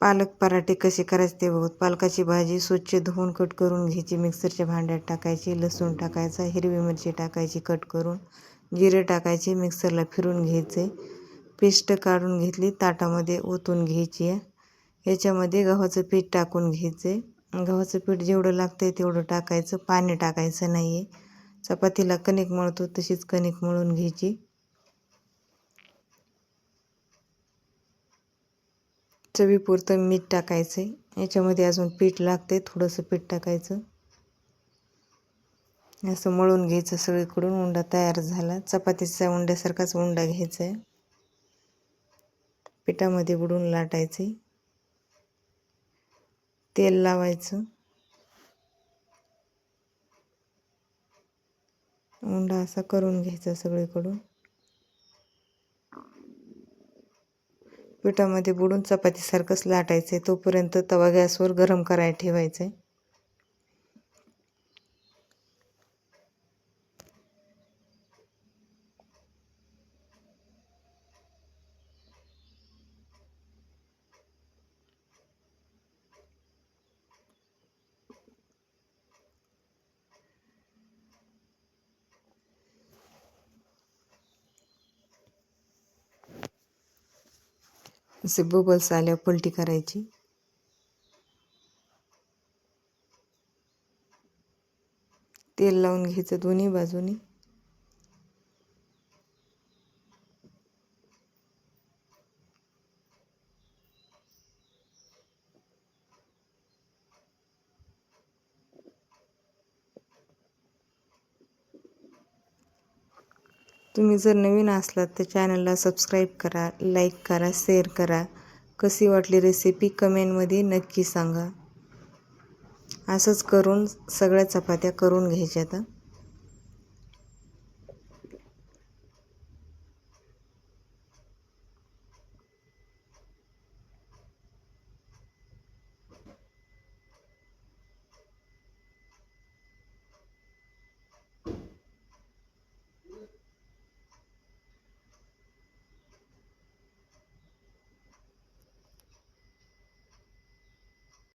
पालक पराठे कसे करायचे ते बघू पालकाची भाजी स्वच्छ धुवून कट करून घ्यायची. मिक्सरच्या भांड्यात टाकायची लसूण टाकायचा हिरवी मिरची टाकायची कट करून जिरे टाकायचे मिक्सरला फिरून घ्यायचे. पेस्ट काढून घेतली ताटामध्ये ओतून घ्यायची. आहे याच्यामध्ये गव्हाचं पीठ टाकून घ्यायचे. गव्हाचं पीठ जेवढं लागतं आहे तेवढं टाकायचं. पाणी टाकायचं नाही आहे चपातीला कणिक मळतो तशीच कणिक मळून घ्यायची. चवीपुरतं मीठ टाकायचं आहे. याच्यामध्ये अजून पीठ लागते थोडंसं पीठ टाकायचं. असं मळून घ्यायचं सगळीकडून उंडा तयार झाला. चपातीचा उंड्यासारखाच उंडा घ्यायचा आहे. पिठामध्ये बुडून लाटायचे तेल लावायचं. उंडा असा करून घ्यायचा सगळीकडून. पिठामध्ये बुडून चपातीसारखंच लाटायचं आहे तोपर्यंत तवा गॅसवर गरम करायला ठेवायचं आहे असे बबल्स आल्यावर पलटी करायची. तेल लावून घ्यायचं दोन्ही बाजूनी. तुम्ही जर नवीन असलात तर चॅनलला सबस्क्राईब करा लाईक करा शेअर करा. कशी वाटली रेसिपी कमेंटमध्ये नक्की सांगा. असंच करून सगळ्या चपात्या करून घ्यायच्या आता